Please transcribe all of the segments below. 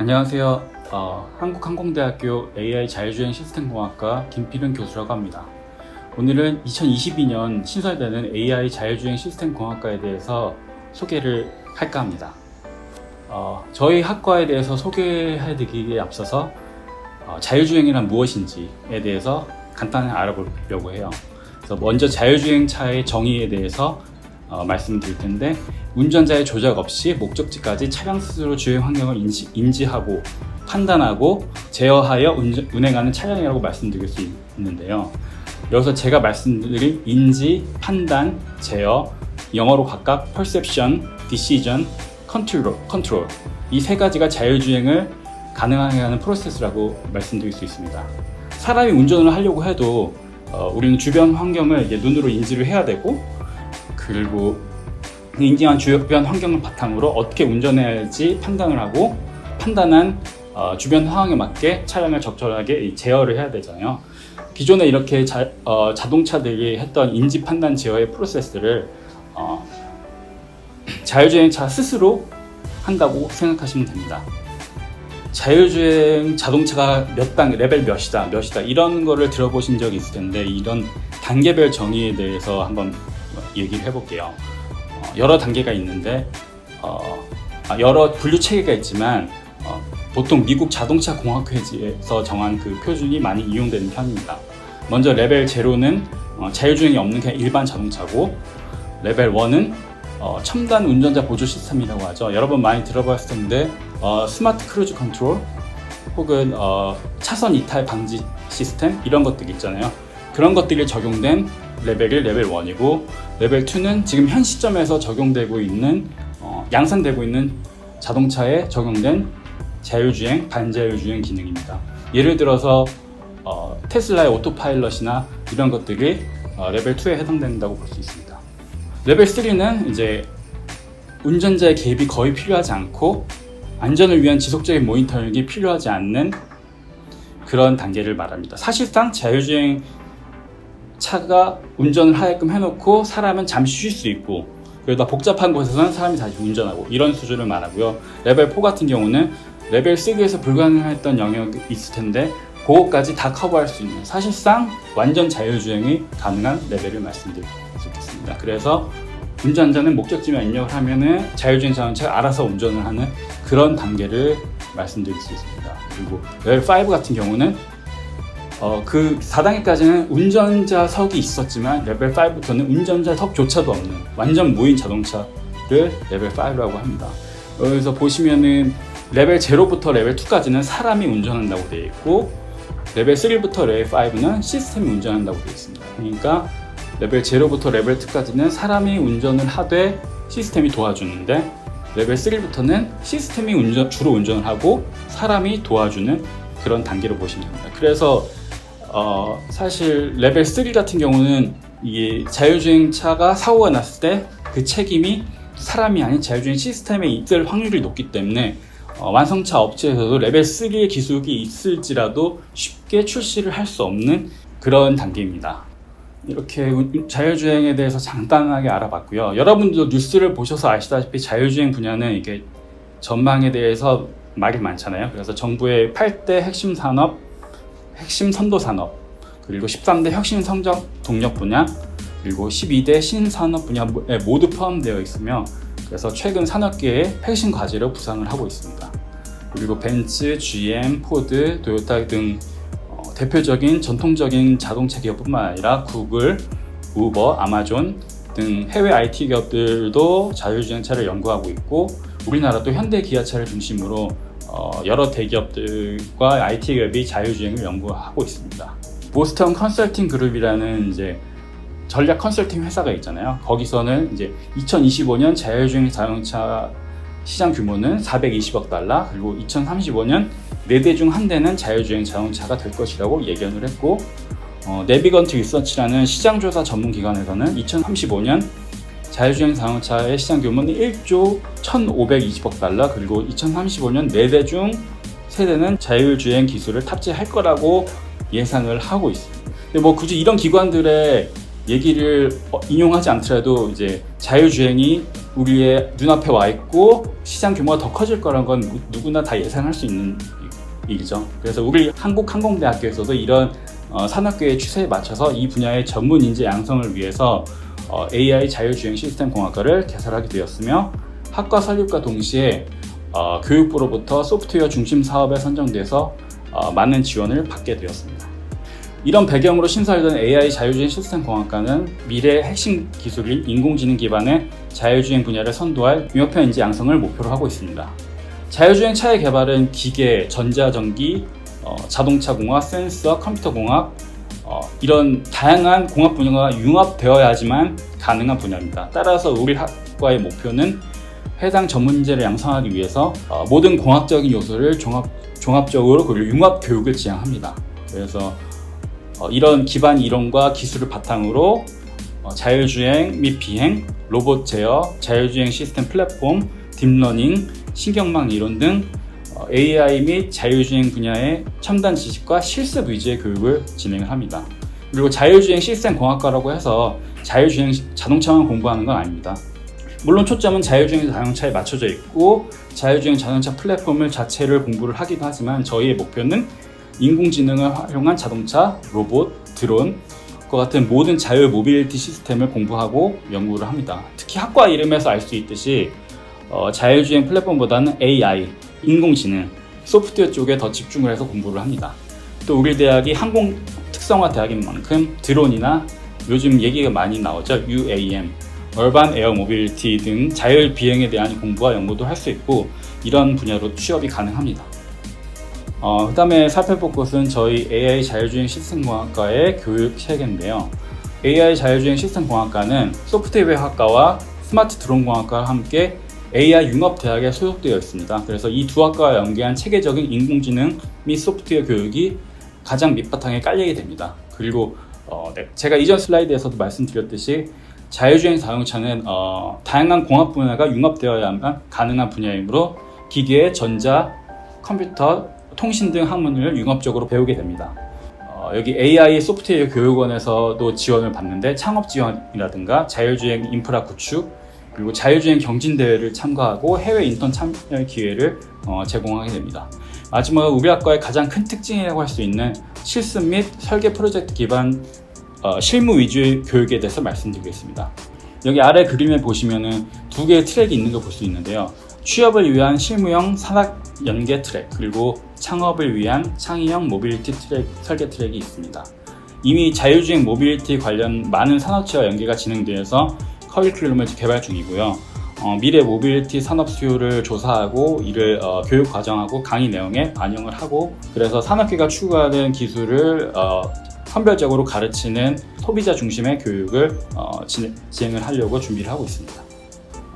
안녕하세요. 어, 한국항공대학교 AI 자율주행 시스템공학과 김필은 교수라고 합니다. 오늘은 2022년 신설되는 AI 자율주행 시스템공학과에 대해서 소개를 할까 합니다. 어, 저희 학과에 대해서 소개해드리기에 앞서서 어, 자율주행이란 무엇인지에 대해서 간단히 알아보려고 해요. 먼저 자율주행 차의 정의에 대해서 어, 말씀드릴 텐데 운전자의 조작 없이 목적지까지 차량 스스로 주행 환경을 인지, 인지 하고 판단하고 제어하여 운전- 운행하는 차량이라고 말씀드릴 수 있는데요. 여기서 제가 말씀드린 인지, 판단, 제어, 영어로 각각 perception, decision, control, control 이 세 가지가 자율주행을 가능하게 하는 프로세스라고 말씀드릴 수 있습니다. 사람이 운전을 하려고 해도 어, 우리는 주변 환경을 이제 눈으로 인지를 해야 되고 그리고 그 인지한 주변 환경을 바탕으로 어떻게 운전해야 할지 판단을 하고 판단한 어, 주변 상황에 맞게 차량을 적절하게 이 제어를 해야 되잖아요. 기존에 이렇게 자, 어, 자동차들이 했던 인지 판단 제어의 프로세스를 어, 자율주행차 스스로 한다고 생각하시면 됩니다. 자율주행 자동차가 몇 단, 레벨 몇이다, 몇이다 이런 거를 들어보신 적이 있을 텐데 이런 단계별 정의에 대해서 한번 얘기를 해볼게요. 어, 여러 단계가 있는데 어, 아, 여러 분류 체계가 있지만 어, 보통 미국 자동차 공학회지에서 정한 그 표준이 많이 이용되는 편입니다. 먼저 레벨 제로는 어, 자율주행이 없는 그냥 일반 자동차고 레벨 1은 어, 첨단 운전자 보조 시스템이라고 하죠. 여러분 많이 들어봤을 텐데 어, 스마트 크루즈 컨트롤 혹은 어, 차선 이탈 방지 시스템 이런 것들 있잖아요. 그런 것들이 적용된 레벨이 레벨 1이고 레벨 2는 지금 현 시점에서 적용되고 있는 어, 양산되고 있는 자동차에 적용된 자율주행, 반자율주행 기능입니다. 예를 들어서 어, 테슬라의 오토파일럿이나 이런 것들이 어, 레벨 2에 해당된다고 볼 수 있습니다. 레벨 3는 이제 운전자의 개입이 거의 필요하지 않고 안전을 위한 지속적인 모니터링이 필요하지 않는 그런 단계를 말합니다. 사실상 자율주행 차가 운전을 하게끔 해놓고 사람은 잠시 쉴 수 있고 그러다 복잡한 곳에서는 사람이 다시 운전하고 이런 수준을 말하고요. 레벨 4 같은 경우는 레벨 3에서 불가능했던 영역이 있을 텐데 그것까지 다 커버할 수 있는 사실상 완전 자율주행이 가능한 레벨을 있겠습니다. 그래서 운전자는 목적지만 입력을 하면은 자율주행 자동차가 알아서 운전을 하는 그런 단계를 말씀드릴 수 있습니다. 그리고 레벨 5 같은 경우는 어, 그 4단계까지는 운전자석이 있었지만 레벨 5부터는 운전자석조차도 없는 완전 무인 자동차를 레벨 5라고 합니다. 여기서 보시면은 레벨 0부터 레벨 2까지는 사람이 운전한다고 되어 있고 레벨 3부터 레벨 5는 시스템이 운전한다고 되어 있습니다. 그러니까 레벨 0부터 레벨 2까지는 사람이 운전을 하되 시스템이 도와주는데 레벨 3부터는 시스템이 운전, 주로 운전을 하고 사람이 도와주는 그런 단계로 보시면 됩니다. 그래서 어, 사실 레벨 3 같은 경우는 이게 자율주행 차가 사고가 났을 때 그 책임이 사람이 아닌 자율주행 시스템에 있을 확률이 높기 때문에 어, 완성차 업체에서도 레벨 3의 기술이 있을지라도 쉽게 출시를 할 수 없는 그런 단계입니다. 이렇게 운- 자율주행에 대해서 간단하게 알아봤고요. 여러분도 뉴스를 보셔서 아시다시피 자율주행 분야는 이게 전망에 대해서 말이 많잖아요. 그래서 정부의 8대 핵심 산업, 핵심 선도 산업, 그리고 13대 혁신 성장 동력 분야, 그리고 12대 신산업 분야에 모두 포함되어 있으며 그래서 최근 산업계의 핵심 과제로 부상을 하고 있습니다. 그리고 벤츠, GM, 포드, 토요타 등 어, 대표적인 전통적인 자동차 기업뿐만 아니라 구글, 우버, 아마존 등 해외 IT 기업들도 자율주행차를 연구하고 있고 우리나라도 현대 기아차를 중심으로 어, 여러 대기업들과 IT 기업이 자율주행을 연구하고 있습니다. 보스턴 컨설팅 그룹이라는 이제 전략 컨설팅 회사가 있잖아요. 거기서는 이제 2025년 자율주행 자동차 시장 규모는 420억 달러, 그리고 2035년 4대 중 한 대는 자율주행 자동차가 될 것이라고 예견을 했고, 어, 네비건트 리서치라는 시장조사 전문 기관에서는 2035년 자율주행 자동차의 시장 규모는 1조 1,520억 달러, 그리고 2035년 4대 중 3대는 자율주행 기술을 탑재할 거라고 예상을 하고 있습니다. 근데 뭐 굳이 이런 기관들의 얘기를 어, 인용하지 않더라도 이제 자율주행이 우리의 눈앞에 와 있고 시장 규모가 더 커질 거란 건 누- 누구나 다 예상할 수 있는 일이죠. 그래서 우리 한국항공대학교에서도 이런 어, 산업계의 추세에 맞춰서 이 분야의 전문 인재 양성을 위해서 어, AI 자율주행 시스템 공학과를 개설하게 되었으며 학과 설립과 동시에 어, 교육부로부터 소프트웨어 중심 사업에 선정돼서 어, 많은 지원을 받게 되었습니다. 이런 배경으로 신설된 AI 자율주행 시스템 공학과는 미래의 핵심 기술인 인공지능 기반의 자율주행 분야를 선도할 융합형 인재 양성을 목표로 하고 있습니다. 자율주행 차의 개발은 기계, 전자전기, 어, 자동차 공학, 센서, 컴퓨터 공학 어, 이런 다양한 공학 분야가 융합되어야지만 가능한 분야입니다. 따라서 우리 학과의 목표는 해당 전문인재를 양성하기 위해서 어, 모든 공학적인 요소를 종합, 종합적으로 그리고 융합 교육을 지향합니다. 그래서 어, 이런 기반 이론과 기술을 바탕으로 어, 자율주행 및 비행, 로봇 제어, 자율주행 시스템 플랫폼, 딥러닝, 신경망 이론 등 어, AI 및 자율주행 분야의 첨단 지식과 실습 위주의 교육을 진행을 합니다. 그리고 자율주행 시스템 공학과라고 해서 자율주행 시- 자동차만 공부하는 건 아닙니다. 물론 초점은 자율주행 자동차에 맞춰져 있고 자율주행 자동차 플랫폼을 자체를 공부를 하기도 하지만 저희의 목표는 인공지능을 활용한 자동차, 로봇, 드론 과 같은 모든 자율 모빌리티 시스템을 공부하고 연구를 합니다. 특히 학과 이름에서 알 수 있듯이 어, 자율주행 플랫폼보다는 AI, 인공지능, 소프트웨어 쪽에 더 집중을 해서 공부를 합니다. 또 우리 대학이 항공 특성화 대학인 만큼 드론이나 요즘 얘기가 많이 나오죠. UAM, 얼반 에어 모빌리티 등 자율 비행에 대한 공부와 연구도 할 수 있고 이런 분야로 취업이 가능합니다. 어, 그 다음에 살펴볼 것은 저희 AI 자율주행 시스템공학과의 교육 체계인데요. AI 자율주행 시스템공학과는 소프트웨어 학과와 스마트 드론 공학과와 함께 AI 융합 대학에 소속되어 있습니다. 그래서 이 두 학과와 연계한 체계적인 인공지능 및 소프트웨어 교육이 가장 밑바탕에 깔리게 됩니다. 그리고 어, 네, 제가 이전 슬라이드에서도 말씀드렸듯이 자율주행 자동차는 어, 다양한 공학 분야가 융합되어야만 가능한 분야이므로 기계, 전자, 컴퓨터, 통신 등 학문을 융합적으로 배우게 됩니다. 어, 여기 AI 소프트웨어 교육원에서도 지원을 받는데 창업 지원이라든가 자율주행 인프라 구축 그리고 자율주행 경진 대회를 참가하고 해외 인턴 참여 기회를 어, 제공하게 됩니다. 마지막으로 우리 학과의 가장 큰 특징이라고 할 수 있는 실습 및 설계 프로젝트 기반 어, 실무 위주의 교육에 대해서 말씀드리겠습니다. 여기 아래 그림에 보시면은 두 개의 트랙이 있는 걸 볼 수 있는데요. 취업을 위한 실무형 산학 연계 트랙 그리고 창업을 위한 창의형 모빌리티 트랙 설계 트랙이 있습니다. 이미 자율주행 모빌리티 관련 많은 산업체와 연계가 진행되어서 커리큘럼을 개발 중이고요. 어, 미래 모빌리티 산업 수요를 조사하고 이를 어, 교육 과정하고 강의 내용에 반영을 하고 그래서 산업계가 추구하는 기술을 어, 선별적으로 가르치는 소비자 중심의 교육을 어, 진, 진행을 하려고 준비를 하고 있습니다.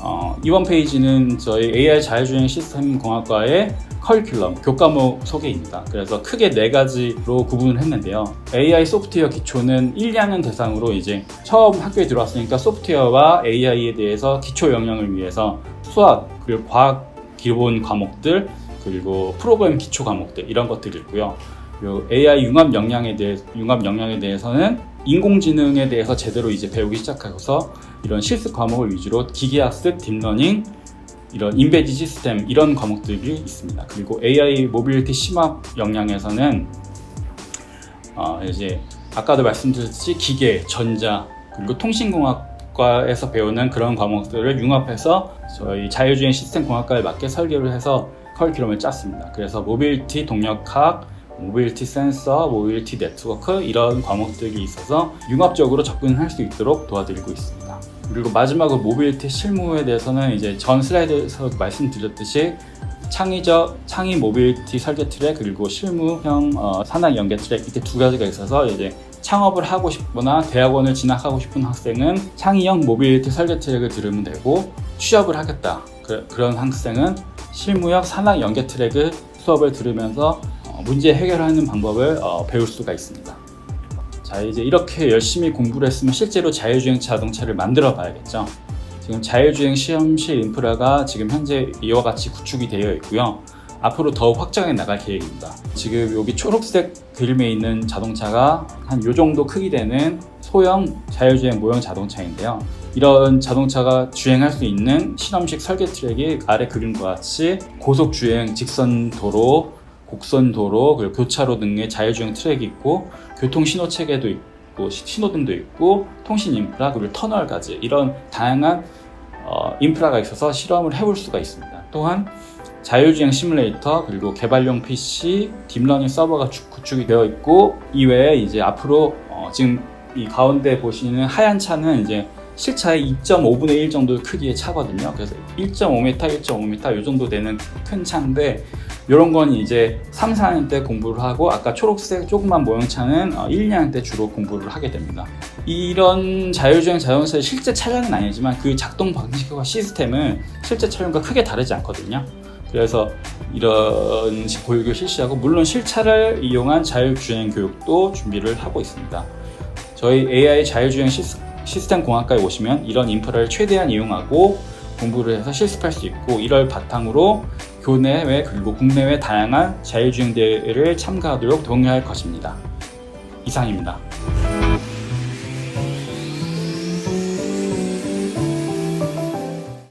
어, 이번 페이지는 저희 AI 자율주행 시스템 공학과의 커리큘럼 교과목 소개입니다. 그래서 크게 네 가지로 구분을 했는데요. AI 소프트웨어 기초는 1, 2학년 대상으로 이제 처음 학교에 들어왔으니까 소프트웨어와 AI에 대해서 기초 역량을 위해서 수학 그리고 과학 기본 과목들 그리고 프로그램 기초 과목들 이런 것들이 있고요. 그리고 AI 융합 역량에 대해 융합 역량에 대해서는 인공지능에 대해서 제대로 이제 배우기 시작해서 이런 실습 과목을 위주로 기계학습, 딥러닝, 이런 인베디 시스템 이런 과목들이 있습니다. 그리고 AI 모빌리티 심화 역량에서는 어, 이제 아까도 말씀드렸듯이 기계, 전자 그리고 통신공학과에서 배우는 그런 과목들을 융합해서 저희 자율주행 시스템 공학과에 맞게 설계를 해서 커리큘럼을 짰습니다. 그래서 모빌리티 동력학, 모빌리티 센서, 모빌리티 네트워크 이런 과목들이 있어서 융합적으로 접근할 수 있도록 도와드리고 있습니다. 그리고 마지막으로 모빌리티 실무에 대해서는 이제 전 슬라이드에서 말씀드렸듯이 창의적 창의 모빌리티 설계 트랙 그리고 실무형 어, 산학 연계 트랙 이렇게 두 가지가 있어서 이제 창업을 하고 싶거나 대학원을 진학하고 싶은 학생은 창의형 모빌리티 설계 트랙을 들으면 되고 취업을 하겠다 그, 런 학생은 실무형 산학 연계 트랙을 수업을 들으면서 어, 문제 해결하는 방법을 어, 배울 수가 있습니다. 자 이제 이렇게 열심히 공부를 했으면 실제로 자율주행 자동차를 만들어 봐야겠죠. 지금 자율주행 시험실 인프라가 지금 현재 이와 같이 구축이 되어 있고요. 앞으로 더 확장해 나갈 계획입니다. 지금 여기 초록색 그림에 있는 자동차가 한요 정도 크기 되는 소형 자율주행 모형 자동차인데요. 이런 자동차가 주행할 수 있는 실험식 설계 트랙이 아래 그림과 같이 고속 주행 직선 도로, 곡선 도로, 그리고 교차로 등의 자율주행 트랙이 있고 교통 신호 체계도 있고 시- 신호등도 있고 통신 인프라 그리고 터널까지 이런 다양한 어, 인프라가 있어서 실험을 해볼 수가 있습니다. 또한 자율주행 시뮬레이터 그리고 개발용 PC, 딥러닝 서버가 주- 구축이 되어 있고 이외에 이제 앞으로 어, 지금 이 가운데 보시는 하얀 차는 이제 실차의 2.5분의 1 정도 크기의 차거든요. 그래서 1.5m, 1.5m 이 정도 되는 큰 차인데 이런 건 이제 3, 4학년 때 공부를 하고 아까 초록색 조그만 모형차는 어, 1, 2학년 때 주로 공부를 하게 됩니다. 이런 자율주행 자동차의 실제 차량은 아니지만 그 작동 방식과 시스템은 실제 차량과 크게 다르지 않거든요. 그래서 이런 식 교육을 실시하고 물론 실차를 이용한 자율주행 교육도 준비를 하고 있습니다. 저희 AI 자율주행 시스, 시스템 공학과에 오시면 이런 인프라를 최대한 이용하고 공부를 해서 실습할 수 있고 이를 바탕으로 교내외 그리고 국내외 다양한 자율주행 대회를 참가하도록 독려할 것입니다. 이상입니다.